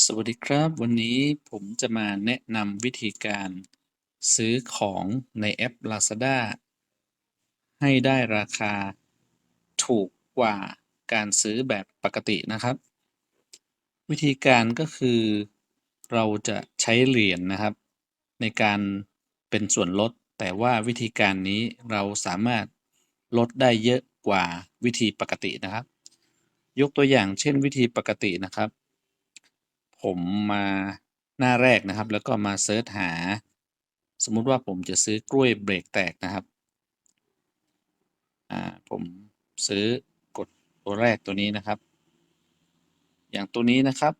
สวัสดีครับ วันนี้ผมจะมาแนะนำวิธีการซื้อของในแอป Lazada ให้ได้ราคาถูกกว่าการซื้อแบบปกตินะครับ วิธีการก็คือเราจะใช้เหรียญนะครับ ในการเป็นส่วนลด แต่ว่าวิธีการนี้เราสามารถลดได้เยอะกว่าวิธีปกตินะครับ ยกตัวอย่างเช่นวิธีปกตินะครับ ผมมาหน้าแรกนะครับ แล้วก็มาเซิร์ชหา สมมุติว่าผมจะซื้อกล้วยเบรกแตกนะครับอ่าผมซื้อกดตัวแรกตัวนี้นะครับ อย่างตัวนี้นะครับ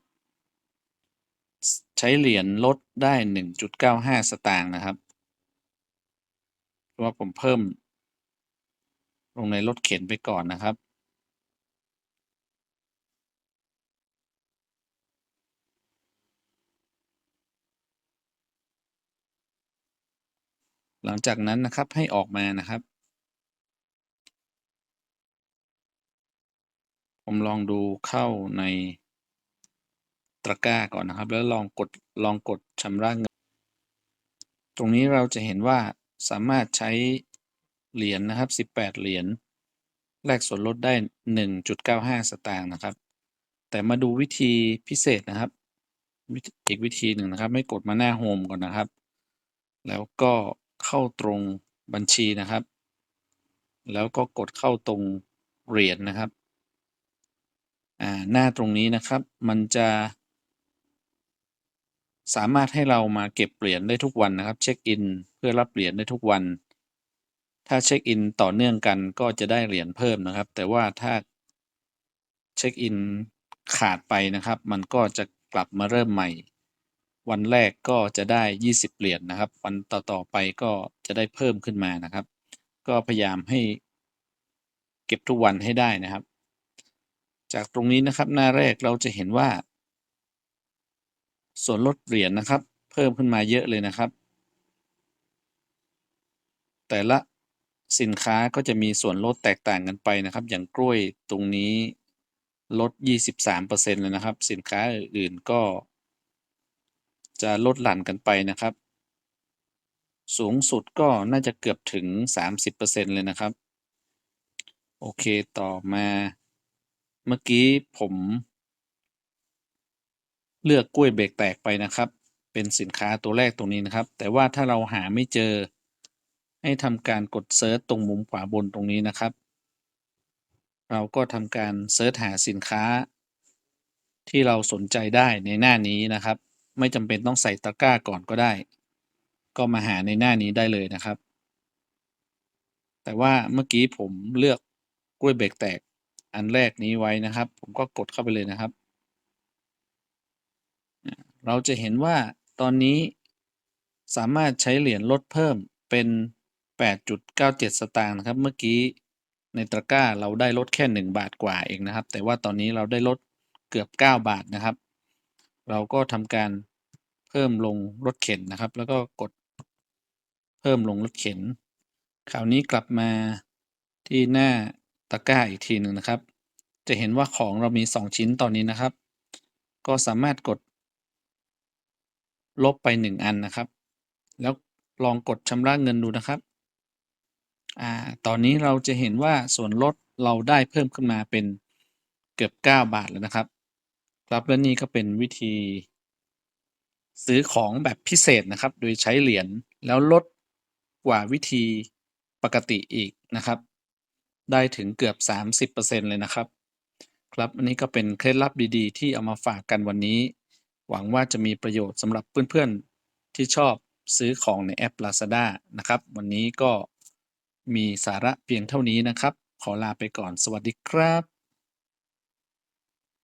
ใช้เหรียญลดได้ 1.95 สตางค์นะครับว่าผมเพิ่มลงในรถเข็นไปก่อนนะครับ หลังจากนั้นนะครับให้ออกมานะครับ ผมลองดูเข้าในตะกร้าก่อนนะครับ แล้วลองกดลองกดชำระเงิน ตรงนี้เราจะเห็นว่าสามารถใช้เหรียญนนะครับ 18 เหรียญแลกส่วนลดได้ 1.95 สตางค์นะครับ แต่มาดูวิธีพิเศษนะครับ อีกวิธีหนึ่งนะครับ ไม่กดมาหน้าโฮมก่อนนะครับ แล้วก็ เข้าตรงบัญชีนะครับ แล้วก็กดเข้าตรงเหรียญนนะครับอ่าหน้าตรงนี้นะครับมันจะ สามารถให้เรามาเก็บเหรียญได้ทุกวันนะครับ เช็คอินเพื่อรับเหรียญได้ทุกวัน ถ้าเช็คอินต่อเนื่องกันก็จะได้เหรียญเพิ่มนะครับ แต่ว่าถ้าเช็คอินขาดไปนะครับ มันก็จะกลับมาเริ่มใหม่ วันแรกก็จะได้ 20 เหรียญนนะครับ วันต่อๆไปก็จะได้เพิ่มขึ้นมานะครับ ก็พยายามให้เก็บทุกวันให้ได้นะครับ จากตรงนี้นะครับหน้าแรกเราจะเห็นว่า ส่วนลดเหรียญนะครับ เพิ่มขึ้นมาเยอะเลยนะครับ แต่ละสินค้าก็จะมีส่วนลดแตกต่างกันไปนะครับ อย่างกล้วยตรงนี้ลด 23%เลยนะครับ สินค้าอื่นๆก็ จะลดหลั่นกันไปนะครับ สูงสุดก็น่าจะเกือบถึง 30%เลยนะครับ โอเคต่อมาเมื่อกี้ผม เลือกกล้วยเบรกแตกไปนะครับ เป็นสินค้าตัวแรกตรงนี้นะครับ แต่ว่าถ้าเราหาไม่เจอ ให้ทำการกดเซิร์ชตรงมุมขวาบนตรงนี้นะครับ เราก็ทำการเซิร์ชหาสินค้าที่เราสนใจได้ในหน้านี้นะครับ ไม่จำเป็นต้องใส่ตะกร้าก่อนก็ได้ ก็มาหาในหน้านี้ได้เลยนะครับ แต่ว่าเมื่อกี้ผมเลือกกล้วยเบรกแตกอันแรกนี้ไว้นะครับ ผมก็กดเข้าไปเลยนะครับ เราจะเห็นว่าตอนนี้สามารถใช้เหรียญลดเพิ่มเป็น 8.97 สตางค์นะครับ เมื่อกี้ในตะกร้าเราได้ลดแค่ 1 บาทกว่าเองนะครับ แต่ว่าตอนนี้เราได้ลดเกือบ 9 บาทนะครับ เราก็ทำการเพิ่มลงรถเข็นนะครับ แล้วก็กดเพิ่มลงรถเข็น คราวนี้กลับมาที่หน้าตะกร้าอีกทีหนึ่งนะครับ จะเห็นว่าของเรามี 2 ชิ้นตอนนี้นะครับ ก็สามารถกด ลบไป 1 อันนะครับ แล้วลองกดชำระเงินดูนะครับอ่าตอนนี้เราจะเห็นว่าส่วนลดเราได้เพิ่มขึ้นมาเป็นเกือบ 9 บาทแล้วนะครับ ครับและนี่ก็เป็นวิธีซื้อของแบบพิเศษนะครับ โดยใช้เหรียญแล้วลดกว่าวิธีปกติอีกนะครับ ได้ถึงเกือบ 30%เลยนะครับ ครับอันนี้ก็เป็นเคล็ดลับดีๆ ที่เอามาฝากกันวันนี้ หวังว่าจะมีประโยชน์สำหรับเพื่อนๆ ที่ชอบซื้อของในแอป Lazada นะครับ วันนี้ก็มีสาระเพียงเท่านี้นะครับ ขอลาไปก่อน สวัสดีครับ